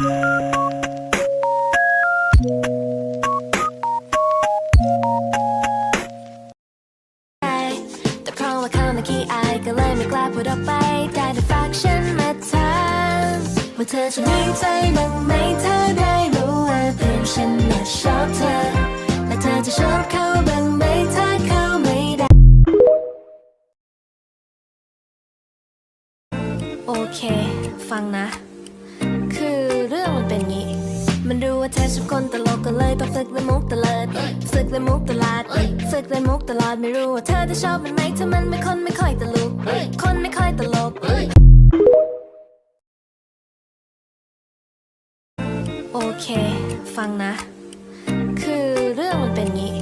แต่เพราะว่าเขาไม่ขี้อายก็เลยไม่กล้าพูดออกไป ได้แต่ฝากฉันมาถามว่าเธอจะมีใจบ้างไหมเธอได้รู้ว่าเพื่อนฉันน่ะชอบเธอ และเธอจะชอบเขาบ้างไหมถ้าเขาไม่ได้ โอเค ฟังนะ คือเรื่องมันเป็นงี้ มันรู้ว่าเธอชอบคนตลกก็เลยต้องฝึกเล่นมุกตลอดฝึกเล่นมุกตลอดฝึกเล่นมุกตลอดไม่รู้ว่าเธอจะชอบมันไหมถ้ามันไม่คนไม่ค่อยตลกคนไม่ค่อยตลกโอเค ฟังนะ คือเรื่องมันเป็นงี้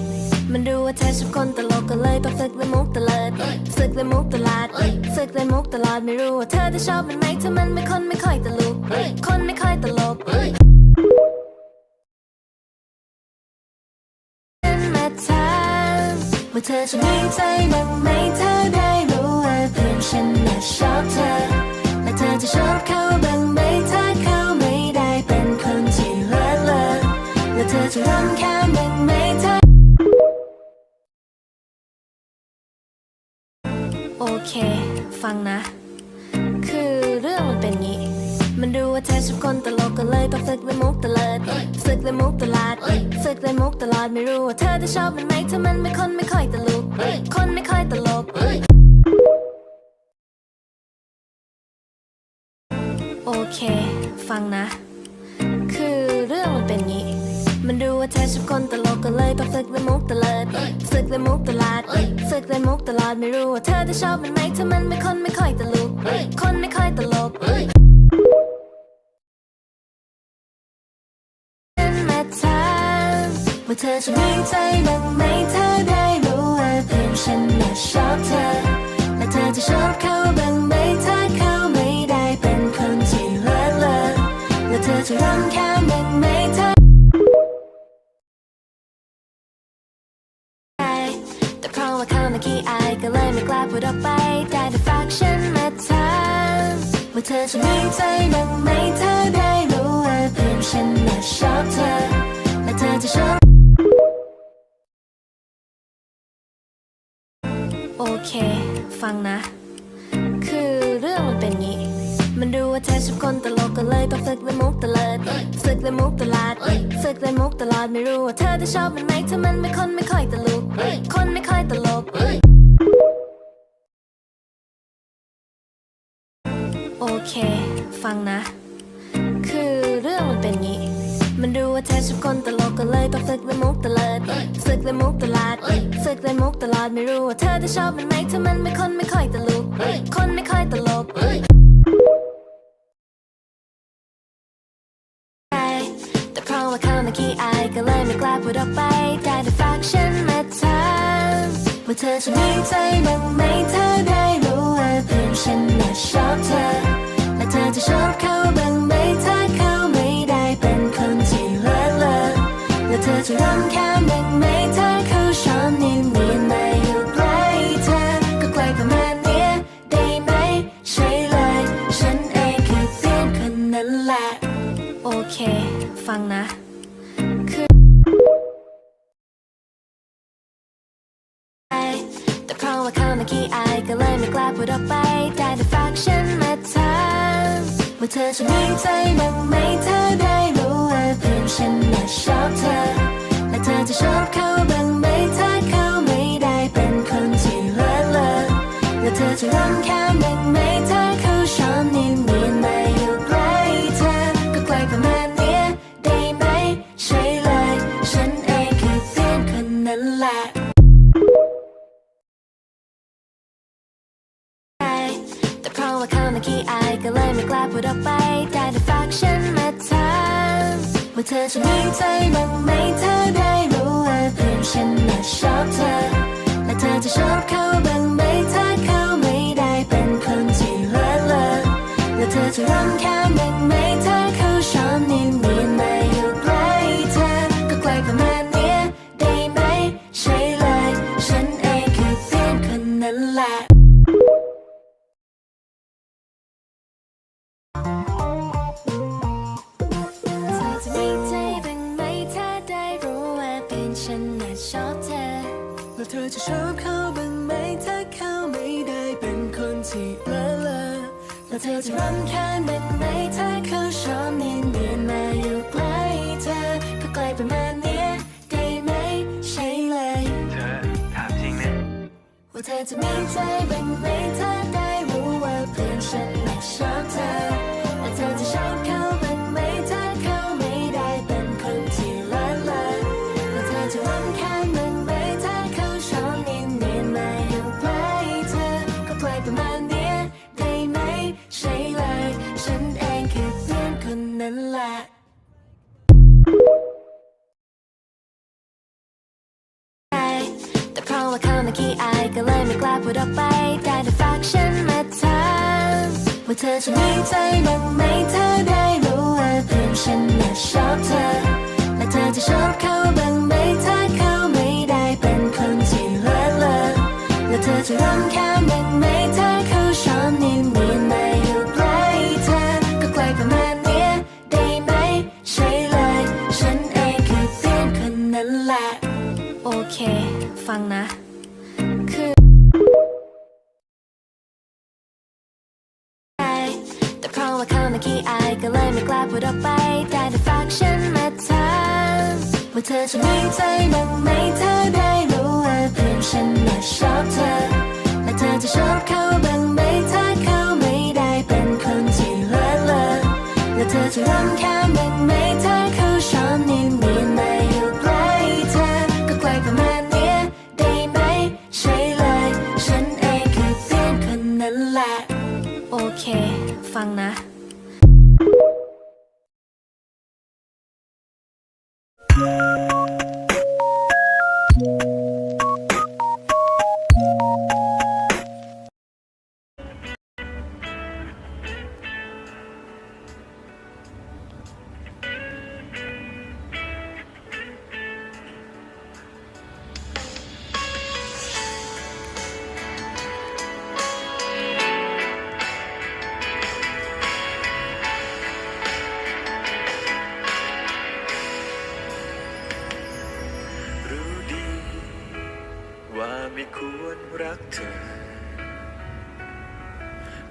มันรู้ว่าเธอชอบคนตลกก็เลยต้องฝึกเล่นมุกตลอดฝึกเล่นมุกตลอดฝึกเล่นมุกตลอดไม่รู้ว่าเธอจะชอบมันไหมถ้ามันไม่คนไม่ค่อยตลกคนไม่ค่อยตลกฉันมาถามว่าเธอจะมีใจบ้างไหมเธอได้รู้ว่าเพื่อนฉันน่ะชอบเธอและเธอจะชอบเขาบ้างไหมถ้าเขาไม่ได้เป็นคนที่เลิศเลอและเธอจะรำคาญ เค ฟังนะ คือเรื่องมันเป็นงี้ มันรู้ว่าเธอชอบคนตลกก็เลยต้องฝึกเล่นมุกตลอดฝึกเล่นมุกตลอดฝึกเล่นมุกตลอดไม่รู้ว่าเธอจะชอบมันไหมถ้ามันไม่คนไม่ค่อยตลกคนไม่ค่อยตลกโอเค ฟังนะ คือเรื่องมันเป็นงี้ มันรู้ว่าเธอชอบคนตลก ก็เลยต้องฝึกเล่นมุกตลอดฝึกเล่นมุกตลอดฝึกเล่นมุกตลอดไม่รู้ว่าเธอจะชอบมันไหมถ้ามันไม่คนไม่ค่อยตลกคนไม่ค่อยตลกฉันมาถามว่าเธอจะมีใจบ้างไหม แต่เพราะว่าเขาม่ขี้อายก็เลยไม่กล้าพูดออกไปได้แต่ฝากฉันมาถามว่าเธอจะมีใจบ้างไหมเธอได้รู้ว่าเพื่อนฉันน่ะชอบเธอ และเธอจะชอบโอเค ฟังนะ คือเรื่องมันเป็นงี้ มันรู้ว่าเธอชอบคนตลกก็เลยต้องฝึกเล่นมุกตลอดฝึกเล่นมุกตลอดฝึกเล่นมุกตลอดไม่รู้ว่าเธอจะชอบมันไหมถ้ามันไม่คนไม่ค่อยตลกคนไม่ อเค ฟังนะ คือเรื่องมันเป็นงี้ มันรู้ว่าเธอชอบคนตลกก็เลยต้องฝึกเล่นมุกตลอดฝึกเล่นมุกตลอดฝึกเล่นมุกตลอดไม่รู้ว่าเธอจะชอบมันไหมถ้ามันไม่คนไม่ค่อยตลกคนไม่ค่อยตลกแต่เพราะว่าเขาไม่ขี้อายก็เลยไม่กล้าพูดออกไปได้แต่ฝากฉันมาถามว่าเธอจะมีใจบ้างไหมเธอได้รู้ว่าเพื่อนฉันน่ะชอบเธอ งนะคือแต่เพราะว่าเขาไม่ขี้อายก็เลยไม่กล้าพูดออกไป ได้แต่ฝากฉันมาถามว่าเธอจะมีใจบ้างไหมเธอได้รู้ว่าเพื่อนฉันน่ะชอบเธอ ดออกไปแต่แต่ฝากฉันมาถามว่าเธอจะมีใจบ้างไหมเธอได้รู้ว่าเพื่อนฉันน่ะชอบเธอ และเธอจะชอบเขาบ้างไหมถ้าเขาไม่ได้เป็นคนที่เลิศเลอและเธอจะรำคาญบ้างไหม แล้วเธอจะรำคาญบ้างไหมถ้าเขาชอบเนียนเนียนมาอยู่ใกล้เธอก็ใกล้ประมาณเนี้ยได้ไหมใช่เลยเธอถามจริงนะว่าเธอจะมีใจบ้างไหมถ้าได้รู้ว่าเพื่อนฉันไม่ชอบเธอ จะมีใจบ้างไหมเธอได้รู้ว่าเพื่อนฉันน่ะชอบเธอ และเธอจะชอบเขาบ้างไหมถ้าเขาไม่ได้เป็นคนที่เลิศเลอและเธอจะรำคาญบ้างไหมถ้าเขา พูดออกไปแต่ฝากฉันมาถามว่าเธอจะมีใจบ้างไหม ไม่ควรรักเธอ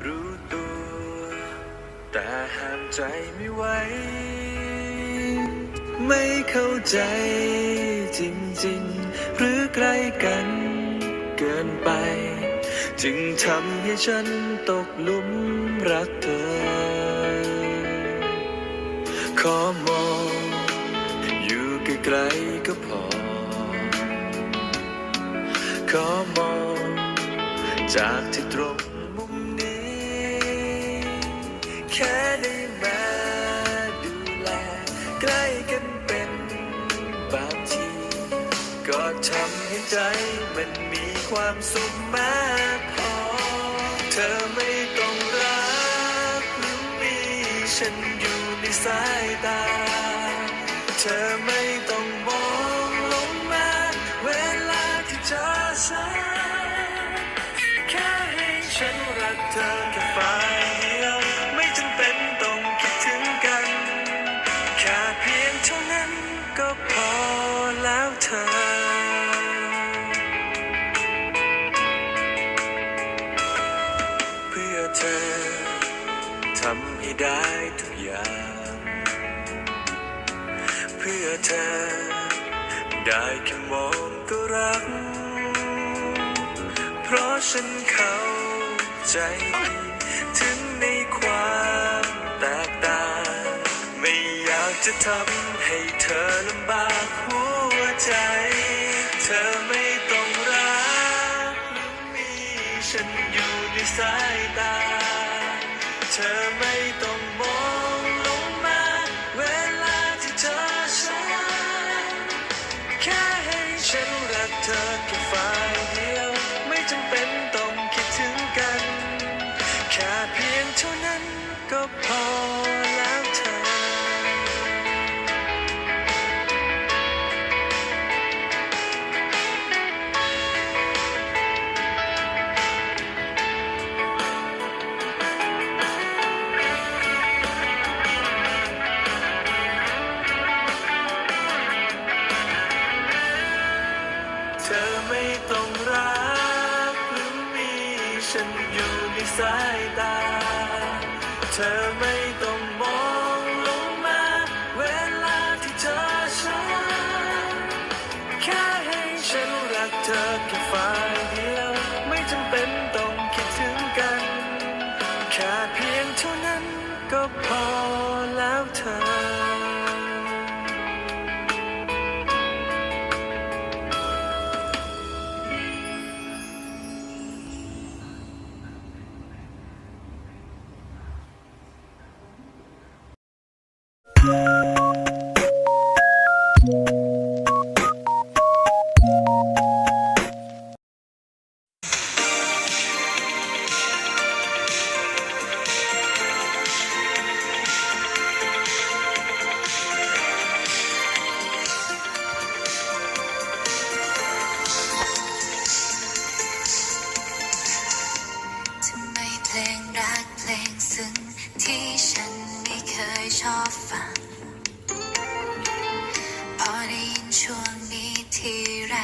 รู้ตัว แต่ห้ามใจไม่ไหว ไม่เข้าใจจริงๆ หรือใกล้กันเกินไป จึงทำให้ฉันตกหลุมรักเธอ ขอมองอยู่ไกลๆก็พอ ขอมองจากที่ตรงมุมนี้ แค่ได้มาดูแล ใกล้กันเป็นบางที ก็ทำให้ใจมันมีความสุขมากพอ เธอไม่ต้องรักหรือมี ฉันอยู่ในสายตา เธอไม่ำให้ได้ทุกอย่าง เพื่อเธอ ได้แค่มองก็รัก เพราะฉันเข้าใจถึงในความแตกต่าง ไม่อยากจะทำให้เธอลำบาก เก็ ทีไร